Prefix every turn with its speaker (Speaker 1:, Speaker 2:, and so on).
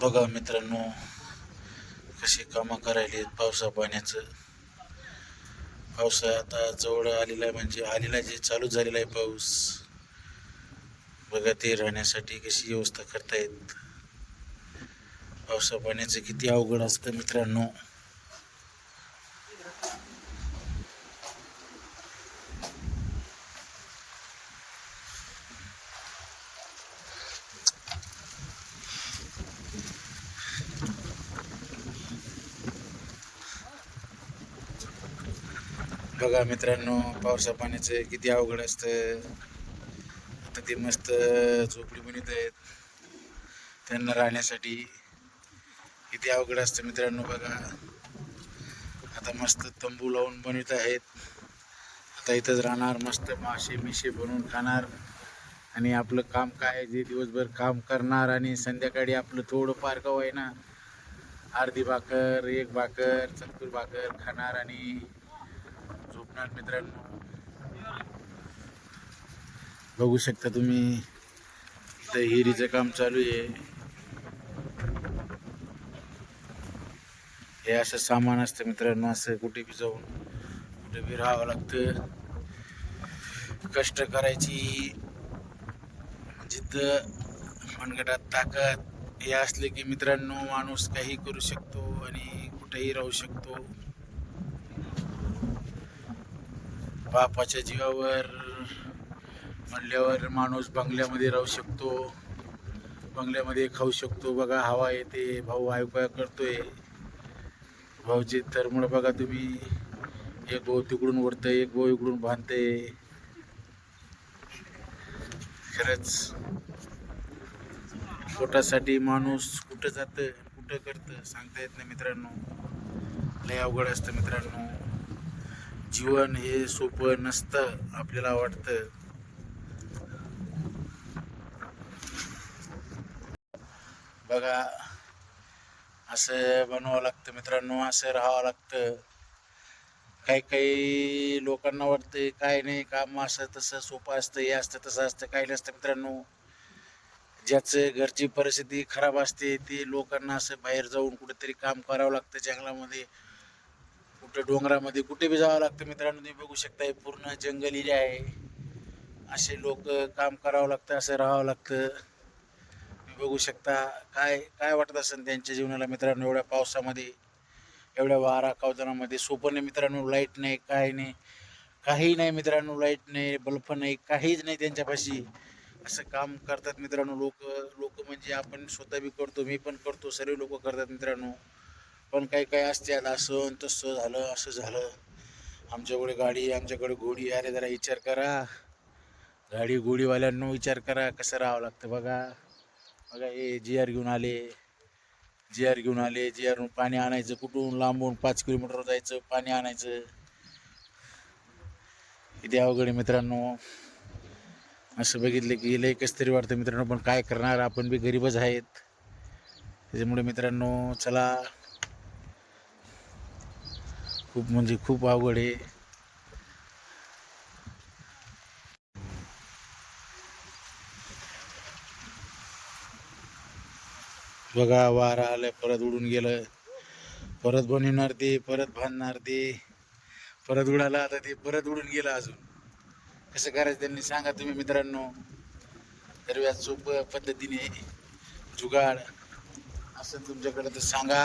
Speaker 1: बघा मित्रांनो कशी कामं करायली पावसा पाण्याचं. पावसा आता जवळ आलेला आहे म्हणजे आलेला जे चालू झालेला आहे पाऊस. बघा ते राहण्यासाठी कशी व्यवस्था करतायत. पावसा पाण्याचं किती अवघड असतं मित्रांनो. बघा मित्रांनो पावसा पाण्याचं किती अवघड असतं. आता ते मस्त झोपडी बनवत आहेत. त्यांना राहण्यासाठी किती अवघड असतं मित्रांनो बघा. आता मस्त तंबू लावून बनवित आहेत. आता इथंच राहणार मस्त मासे मिशे बनवून खाणार. आणि आपलं काम काय आहे? जे दिवसभर काम करणार आणि संध्याकाळी आपलं थोडं फार आहे ना अर्धी भाकर एक भाकर चतकुर भाकर खाणार आणि झोपणार मित्रांनो. बघू शकता तुम्ही इथं हिरीचं काम चालू आहे. हे असं सामान असतं मित्रांनो असं कुठे बी जाऊन कुठे बी राहावं लागतं. कष्ट करायची जिद्द मनगटात ताकद हे असले की मित्रांनो माणूस काही करू शकतो आणि कुठेही राहू शकतो. बापाच्या जीवावर म्हणल्यावर माणूस बंगल्यामध्ये राहू शकतो. बंगल्यामध्ये खाऊ शकतो. बघा हवा येते. भाऊ ऐकूया करतोय. भाऊची तरमुळं बघा तुम्ही. एक भाऊ तिकडून वरतंय एक भाऊ इकडून बांधते खरंच पोटासाठी माणूस कुठं जातं कुठं करतं सांगता येत नाही मित्रांनो. लय अवघड असतं मित्रांनो. जीवन हे सोपं नसतं आपल्याला वाटतं. बघा असं बनवावं लागतं मित्रांनो असं राहावं लागतं. काही काही लोकांना वाटतं काय नाही काम असं तसं सोपं असतं हे असतं तसं असतं काही नसतं. मित्रांनो ज्याचं घरची परिस्थिती खराब असते ते लोकांना असं बाहेर जाऊन कुठेतरी काम करावं लागतं जंगलामध्ये. कुठं डोंगरामध्ये कुठे बी जावं लागतं मित्रांनो तुम्ही बघू शकता पूर्ण जंगल एरिया आहे. असे लोक काम करावं लागतं असं राहावं लागतं. तुम्ही बघू शकता काय काय वाटत असेल त्यांच्या जीवनाला मित्रांनो एवढ्या पावसामध्ये एवढ्या वारा कावदानामध्ये सोपं नाही मित्रांनो लाइट नाही काय नाही. काही नाही मित्रांनो लाइट नाही बल्ब नाही काहीच नाही त्यांच्यापाशी. असं काम करतात मित्रांनो लोक. लोक म्हणजे आपण स्वतः बी करतो मी पण करतो सर्व लोक करतात मित्रांनो. पण काही काही असते आता असं तसं झालं असं झालं. आमच्याकडे गाडी आमच्याकडे घोडी अरे जरा विचार करा. गाडी घोडीवाल्यांनो विचार करा कसं राहावं लागतं बघा. बघा हे जी आर घेऊन आले. जी आर घेऊन आले. जी आर पाणी आणायचं कुठून? लांबून पाच किलोमीटर जायचं पाणी आणायचं. किती अवघड आहे मित्रांनो. असं बघितलं की लय कसं तरी वाटतं मित्रांनो पण काय करणार? आपण बी गरीबच आहेत. त्याच्यामुळे मित्रांनो चला. खूप म्हणजे खूप अवघड आहे. बघा वारा आलं परत उडून गेलं. परत बनवणार ते परत बांधणार ते. परत उडाला आता ते परत उडून गेलं अजून. कसं करायचं त्यांनी सांगा तुम्ही मित्रांनो. सर्वात सोप पद्धतीने जुगाड. असं तुमच्याकडे तर सांगा.